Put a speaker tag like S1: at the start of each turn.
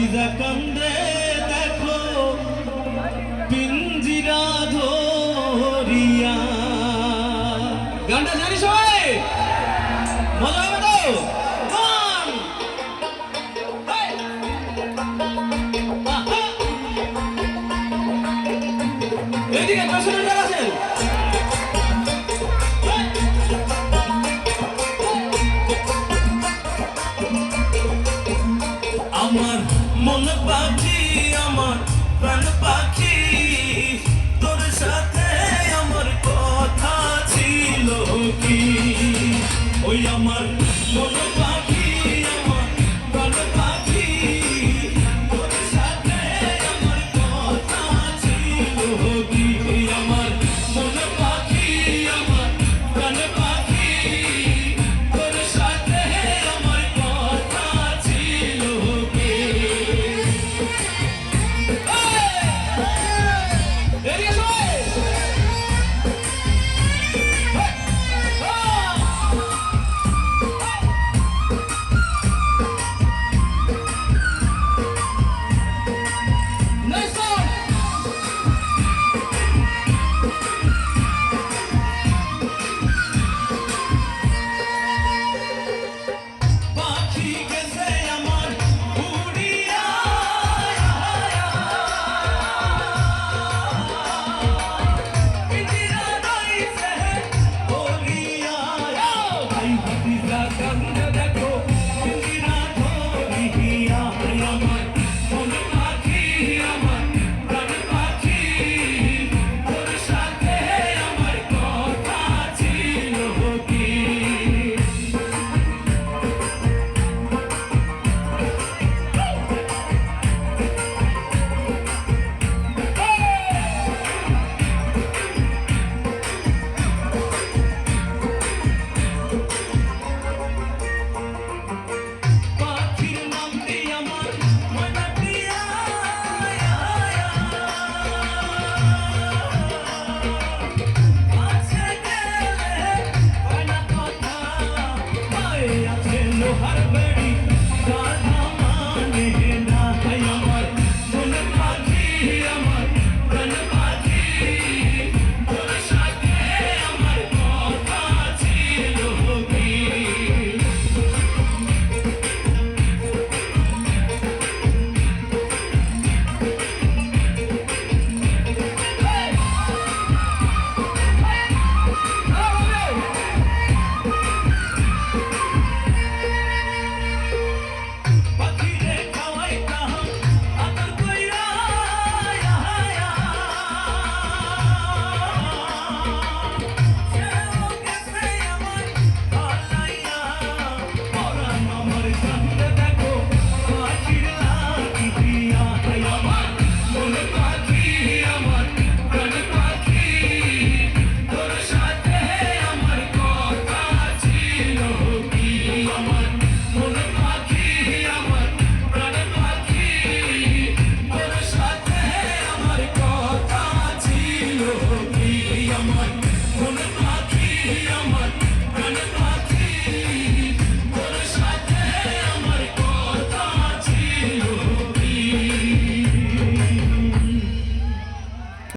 S1: পাখিজা কান্দে দেখো পিঞ্জিরা ধরিয়া। গানটা জানি সবাই। মজা হবে তো? প্রাণ পাখি। তোর সাথে আমার কথা ছিল ওই আমার